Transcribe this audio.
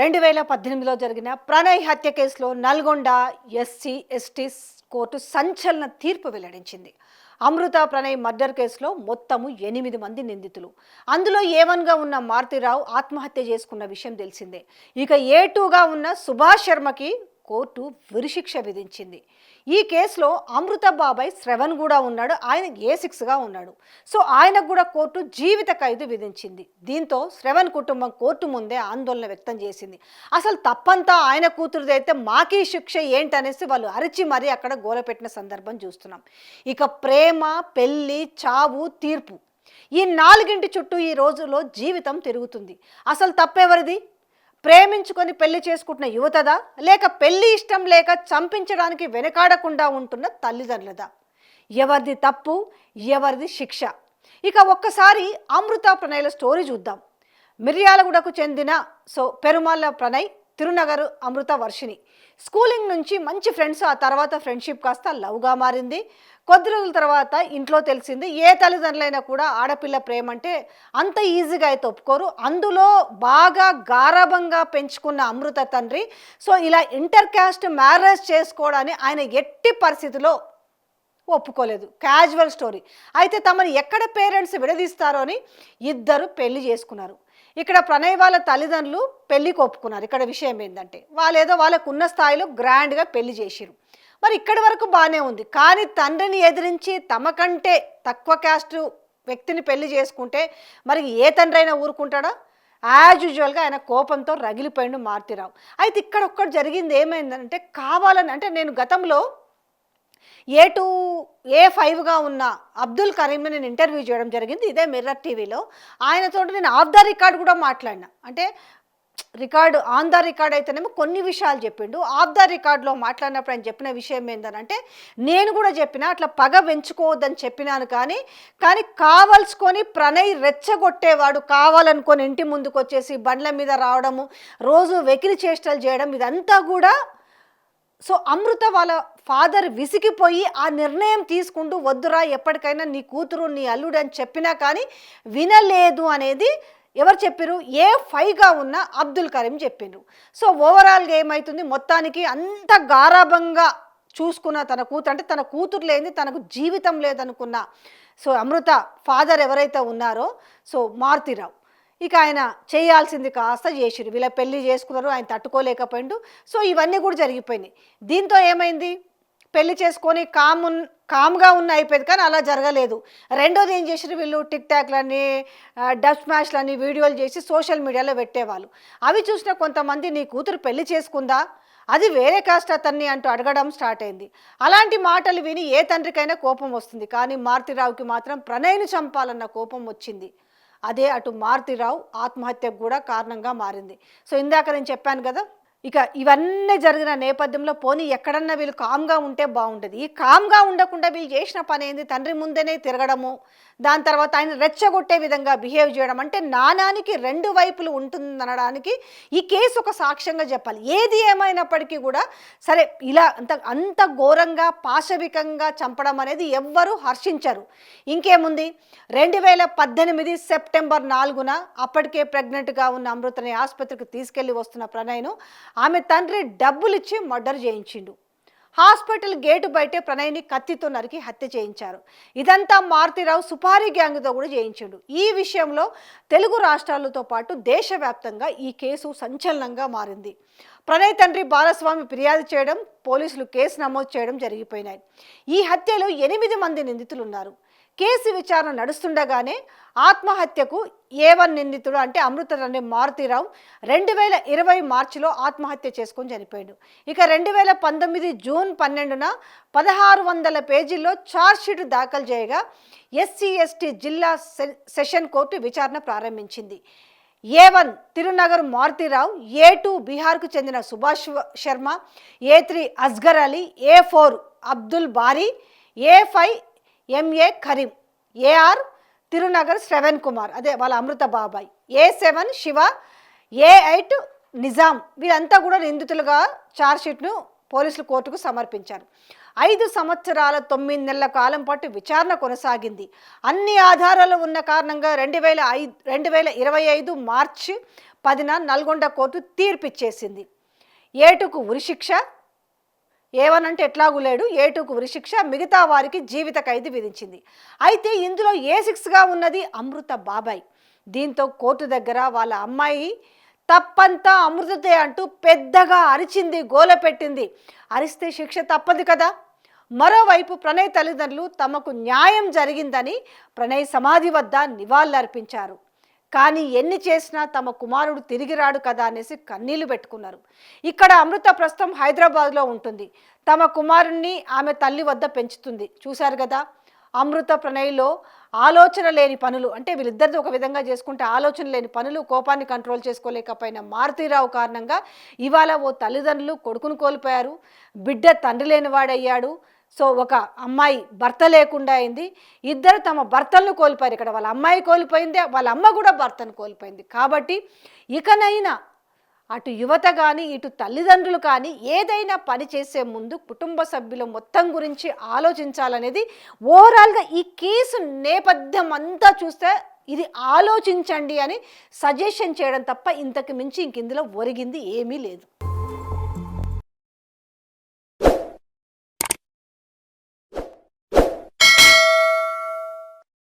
రెండు వేల పద్దెనిమిదిలో జరిగిన ప్రణయ్ హత్య కేసులో నల్గొండ ఎస్సీ ఎస్టీ కోర్టు సంచలన తీర్పు వెల్లడించింది. అమృత ప్రణయ్ మర్డర్ కేసులో మొత్తము ఎనిమిది మంది నిందితులు. అందులో ఏవన్గా ఉన్న మారుతిరావు ఆత్మహత్య చేసుకున్న విషయం తెలిసిందే. ఇక ఏ టూగా ఉన్న సుభాష్ శర్మకి కోర్టు ఉరిశిక్ష విధించింది. ఈ కేసులో అమృత బాబాయ్ శ్రవణ్ కూడా ఉన్నాడు. ఆయన ఏ సిక్స్గా ఉన్నాడు. సో ఆయనకు కూడా కోర్టు జీవిత ఖైదు విధించింది. దీంతో శ్రవణ్ కుటుంబం కోర్టు ముందే ఆందోళన వ్యక్తం చేసింది. అసలు తప్పంతా ఆయన కూతురుదైతే అయితే మాకీ శిక్ష ఏంటనేసి వాళ్ళు అరిచి మరీ అక్కడ గోలపెట్టిన సందర్భం చూస్తున్నాం. ఇక ప్రేమ పెళ్ళి చావు తీర్పు. ఈ నాలుగింటి చుట్టూ ఈ రోజులో జీవితం తిరుగుతుంది. అసలు తప్పెవరిది? ప్రేమించుకొని పెళ్ళి చేసుకుంటున్న యువతదా? లేక పెళ్ళి ఇష్టం లేక చంపించడానికి వెనకాడకుండా ఉంటున్న తల్లిదండ్రులదా? ఎవరిది తప్పు ఎవరిది శిక్ష? ఇక ఒక్కసారి అమృత ప్రణయ్ల స్టోరీ చూద్దాం. మిర్యాలగూడకు చెందిన సో పెరుమాళ్ళ ప్రణయ్ తిరునగర్ అమృత వర్షిణి. స్కూలింగ్ నుంచి మంచి ఫ్రెండ్స్ ఆ తర్వాత ఫ్రెండ్షిప్ కాస్త లవ్గా మారింది. కొద్ది రోజుల తర్వాత ఇంట్లో తెలిసింది ఏ తల్లిదండ్రులైనా కూడా ఆడపిల్ల ప్రేమ అంటే అంత ఈజీగా అయితే ఒప్పుకోరు. అందులో బాగా గారాభంగా పెంచుకున్న అమృత తండ్రి సో ఇలా ఇంటర్ క్యాస్ట్ మ్యారేజ్ చేసుకోవడాన్ని ఆయన ఎట్టి పరిస్థితిలో ఒప్పుకోలేదు. Casual story. అయితే తమని ఎక్కడ పేరెంట్స్ విడదీస్తారో అని ఇద్దరు పెళ్ళి చేసుకున్నారు. ఇక్కడ ప్రణయ్ వాళ్ళ తల్లిదండ్రులు పెళ్ళి ఒప్పుకున్నారు ఇక్కడ విషయం ఏంటంటే వాళ్ళు ఏదో వాళ్ళకు ఉన్న స్థాయిలో గ్రాండ్గా పెళ్ళి చేసిరు మరి ఇక్కడి వరకు బాగానే ఉంది. కానీ తండ్రిని ఎదిరించి తమకంటే తక్కువ క్యాస్ట్ వ్యక్తిని పెళ్ళి చేసుకుంటే మరి ఏ తండ్రి అయినా ఊరుకుంటాడా యాజ్ యూజువల్గా ఆయన కోపంతో రగిలిపోయిండు మారుతిరావు. అయితే ఇక్కడ ఒక్కటి జరిగింది ఏమైందంటే కావాలని అంటే నేను గతంలో ఏ టూ ఏ ఫైవ్గా ఉన్న అబ్దుల్ కరీంని నేను ఇంటర్వ్యూ చేయడం జరిగింది. ఇదే మిర్రర్ టీవీలో. ఆయనతో నేను ఆఫ్ ద రికార్డ్ కూడా మాట్లాడినా. అంటే రికార్డు ఆన్ ద రికార్డ్ అయితేనేమో కొన్ని విషయాలు చెప్పిండు. ఆఫ్ ద రికార్డులో మాట్లాడినప్పుడు ఆయన చెప్పిన విషయం ఏంటంటే నేను కూడా చెప్పిన అట్లా పగ పెంచుకోవద్దని చెప్పినాను కానీ కానీ కావలసుకొని ప్రణయ్ రెచ్చగొట్టేవాడు కావాలనుకొని ఇంటి ముందుకు వచ్చేసి బండ్ల మీద రావడము రోజు వెకిలి చేష్టలు చేయడం ఇదంతా కూడా సో అమృత వాళ్ళ ఫాదర్ విసిగిపోయి ఆ నిర్ణయం తీసుకుంటూ వద్దురా ఎప్పటికైనా నీ కూతురు నీ అల్లుడు అని చెప్పినా కానీ వినలేదు అనేది ఎవరు చెప్పారు ఏ ఫైవ్గా ఉన్న అబ్దుల్ కరీం చెప్పిండ్రు సో ఓవరాల్గా ఏమవుతుంది మొత్తానికి అంత గారాభంగా చూసుకున్న తన కూతురు అంటే తన కూతురు లేని తనకు జీవితం లేదనుకున్న సో అమృత ఫాదర్ ఎవరైతే ఉన్నారో సో మారుతిరావు. ఇక ఆయన చేయాల్సింది కాస్త చేసిరు. వీళ్ళ పెళ్ళి చేసుకున్నారు ఆయన తట్టుకోలేకపోయిండు. సో ఇవన్నీ కూడా జరిగిపోయినాయి. దీంతో ఏమైంది? పెళ్ళి చేసుకొని కాము కామ్గా ఉన్న అయిపోయింది కానీ అలా జరగలేదు. రెండోది ఏం చేసారు వీళ్ళు? టిక్ టాక్లని డబ్ స్మాష్లని వీడియోలు చేసి సోషల్ మీడియాలో పెట్టేవాళ్ళు. అవి చూసిన కొంతమంది నీ కూతురు పెళ్ళి చేసుకుందా? అది వేరే కాస్ట్ అతన్ని అంటూ అడగడం స్టార్ట్ అయింది. అలాంటి మాటలు విని ఏ తండ్రికైనా కోపం వస్తుంది. కానీ మారుతిరావుకి మాత్రం ప్రణయ్ని చంపాలన్న కోపం వచ్చింది. అదే అటు మారుతిరావు ఆత్మహత్యకు కూడా కారణంగా మారింది. సో ఇందాక నేను చెప్పాను కదా ఇక ఇవన్నీ జరిగిన నేపథ్యంలో పోనీ ఎక్కడన్నా వీళ్ళు కామ్గా ఉంటే బాగుంటుంది. ఈ కామ్గా ఉండకుండా వీళ్ళు చేసిన పని ఏంది? తండ్రి ముందేనే తిరగడము దాని తర్వాత ఆయన రెచ్చగొట్టే విధంగా బిహేవ్ చేయడం అంటే నాణానికి రెండు వైపులు ఉంటుందనడానికి ఈ కేసు ఒక సాక్ష్యంగా చెప్పాలి. ఏది ఏమైనప్పటికీ కూడా సరే ఇలా అంత అంత ఘోరంగా పాశవికంగా చంపడం అనేది ఎవ్వరూ హర్షించరు. ఇంకేముంది? రెండు వేల పద్దెనిమిది సెప్టెంబర్ నాలుగున అప్పటికే ప్రెగ్నెంట్గా ఉన్న అమృతని ఆసుపత్రికి తీసుకెళ్ళి వస్తున్న ప్రణయ్ను ఆమె తండ్రి డబ్బులిచ్చి మర్డర్ చేయించిండు. హాస్పిటల్ గేటు బయటే ప్రణయ్ని కత్తితో నరికి హత్య చేయించారు. ఇదంతా మారుతిరావు సుపారీ గ్యాంగ్తో కూడా చేయించాడు. ఈ విషయంలో తెలుగు రాష్ట్రాలతో పాటు దేశవ్యాప్తంగా ఈ కేసు సంచలనంగా మారింది. ప్రణయ్ తండ్రి బాలస్వామి ఫిర్యాదు చేయడం పోలీసులు కేసు నమోదు చేయడం జరిగిపోయినాయి. ఈ హత్యలో ఎనిమిది మంది నిందితులు ఉన్నారు కేసు విచారణ నడుస్తుండగానే ఆత్మహత్యకు ఏ వన్ నిందితుడు అంటే అమృత తండ్రి మారుతీరావు రెండు వేల ఇరవై మార్చిలో ఆత్మహత్య చేసుకొని చనిపోయాడు. ఇక రెండు వేల పంతొమ్మిది జూన్ పన్నెండున పదహారు వందల పేజీల్లో ఛార్జ్షీట్ దాఖలు చేయగా ఎస్సీ ఎస్టీ జిల్లా సె- సెషన్ కోర్టు విచారణ ప్రారంభించింది. A one Tirunagar Maruthi Rao A two బీహార్కు చెందిన Subhash Sharma A three Asgar Ali A four Abdul Bari A five M A Kareem A R Tirunagar Sravan Kumar అదే వాళ్ళ అమృత బాబాయ్ A seven Shiva A eight Nizam వీరంతా కూడా నిందితులుగా ఛార్జ్షీట్ను పోలీసులు కోర్టుకు సమర్పించారు. ఐదు సంవత్సరాల తొమ్మిది నెలల కాలం పాటు విచారణ కొనసాగింది. అన్ని ఆధారాలు ఉన్న కారణంగా రెండు వేల ఐదు రెండు వేల ఇరవై ఐదు మార్చి పదిన నల్గొండ కోర్టు తీర్పిచ్చేసింది. ఏటుకు ఉరిశిక్ష ఏవనంటే ఎట్లాగూ లేడు. ఏటుకు ఉరిశిక్ష మిగతా వారికి జీవిత ఖైదు విధించింది. అయితే ఇందులో ఏ సిక్స్గా ఉన్నది అమృత బాబాయ్. దీంతో కోర్టు దగ్గర వాళ్ళ అమ్మాయి తప్పంతా అమృతతే అంటూ పెద్దగా అరిచింది గోల పెట్టింది. అరిస్తే శిక్ష తప్పదు కదా. మరోవైపు ప్రణయ్ తల్లిదండ్రులు తమకు న్యాయం జరిగిందని ప్రణయ్ సమాధి వద్ద నివాళులర్పించారు. కానీ ఎన్ని చేసినా తమ కుమారుడు తిరిగి రాడు కదా అనేసి కన్నీళ్ళు పెట్టుకున్నారు. ఇక్కడ అమృత ప్రస్తుతం హైదరాబాద్లో ఉంటుంది. తమ కుమారుణ్ణి ఆమె తల్లి వద్ద పెంచుతుంది. చూశారు కదా? అమృత ప్రణయ్లో ఆలోచన లేని పనులు అంటే వీళ్ళిద్దరిది ఒక విధంగా చేసుకుంటే ఆలోచన లేని పనులు కోపాన్ని కంట్రోల్ చేసుకోలేకపోయిన మారుతీరావు కారణంగా ఇవాళ ఓ తల్లిదండ్రులు కొడుకును కోల్పోయారు. బిడ్డ తండ్రి లేని వాడయ్యాడు సో ఒక అమ్మాయి భర్త లేకుండా అయింది. ఇద్దరు తమ భర్తలను కోల్పోయారు. ఇక్కడ వాళ్ళ అమ్మాయి కోల్పోయింది వాళ్ళ అమ్మ కూడా భర్తను కోల్పోయింది. కాబట్టి ఇకనైనా అటు యువత కానీ ఇటు తల్లిదండ్రులు కానీ ఏదైనా పని చేసే ముందు కుటుంబ సభ్యుల మొత్తం గురించి ఆలోచించాలనేది ఓవరాల్గా ఈ కేసు నేపథ్యం అంతా చూస్తే ఇది ఆలోచించండి అని సజెషన్ చేయడం తప్ప ఇంతకు మించి ఇంక ఇందులో ఒరిగింది ఏమీ లేదు.